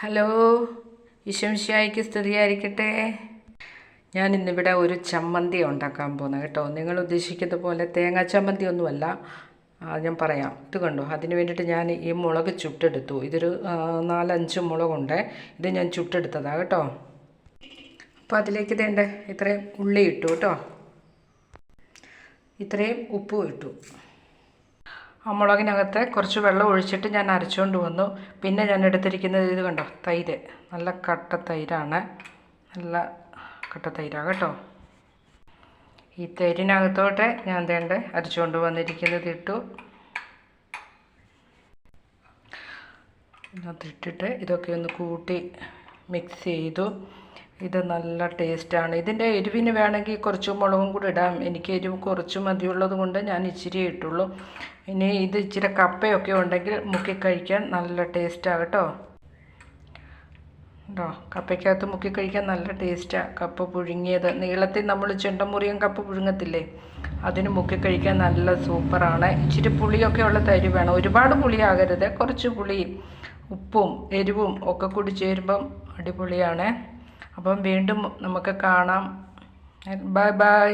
Hello ഈശംശായിക്ക് സ്തുതിയായിരിക്കട്ടെ. ഞാൻ ഇന്നിവിടെ ഒരു ചമ്മന്തി ഉണ്ടാക്കാൻ പോകുന്നത് കേട്ടോ. നിങ്ങൾ ഉദ്ദേശിക്കുന്ന പോലെ തേങ്ങാ ചമ്മന്തി ഒന്നുമല്ല ഞാൻ പറയാം. ഇത് കണ്ടോ? അതിന് വേണ്ടിയിട്ട് ഞാൻ ഈ മുളക് ചുട്ടെടുത്തു. ഇതൊരു നാലഞ്ച് മുളകുണ്ട്. ഇത് ഞാൻ ചുട്ടെടുത്തതാണ് കേട്ടോ. അപ്പോൾ അതിലേക്ക് ഇതേണ്ട? ഇത്രയും ഉള്ളി ഇട്ടു കേട്ടോ. ഇത്രയും ഉപ്പും ഇട്ടു. ആ മുളകിനകത്ത് കുറച്ച് വെള്ളം ഒഴിച്ചിട്ട് ഞാൻ അരച്ചുകൊണ്ട് വന്നു. പിന്നെ ഞാൻ എടുത്തിരിക്കുന്നത് ഇത് കണ്ടോ? തൈര്. നല്ല കട്ട തൈരാണ്. നല്ല കട്ട തൈരാണ് കേട്ടോ. ഈ തൈരിനകത്തോട്ട് ഞാൻ തേണ്ട അരച്ചുകൊണ്ട് വന്നിരിക്കുന്നത് ഇട്ടു. അതിട്ടിട്ട് ഇതൊക്കെ ഒന്ന് കൂട്ടി മിക്സ് ചെയ്തു. ഇത് നല്ല ടേസ്റ്റാണ് ഇതിന്റെ എരിവിന് വേണമെങ്കിൽ കുറച്ച് മുളകും കൂടി ഇടാം. എനിക്ക് എരിവ് കുറച്ച് മതിയുള്ളത് കൊണ്ട് ഞാൻ ഇച്ചിരി ഇട്ടുള്ളൂ. ഇനി ഇത് ഇച്ചിരി കപ്പയൊക്കെ ഉണ്ടെങ്കിൽ മുക്കി കഴിക്കാൻ നല്ല ടേസ്റ്റാണ് കേട്ടോ. കേട്ടോ കപ്പയ്ക്കകത്ത് മുക്കി കഴിക്കാൻ നല്ല ടേസ്റ്റാണ് കപ്പ പുഴുങ്ങിയത്. നീളത്തിൽ നമ്മൾ ചെണ്ടമുറിയും കപ്പ പുഴുങ്ങത്തില്ലേ? അതിന് മുക്കി കഴിക്കാൻ നല്ല സൂപ്പറാണ് ഇച്ചിരി പുളിയൊക്കെ ഉള്ള തരി വേണം. ഒരുപാട് പുളിയാകരുത് കുറച്ച് പുളി ഉപ്പും എരിവും ഒക്കെ കൂടി ചേരുമ്പം അടിപൊളിയാണ്. അപ്പം വീണ്ടും നമുക്ക് കാണാം. Bye bye.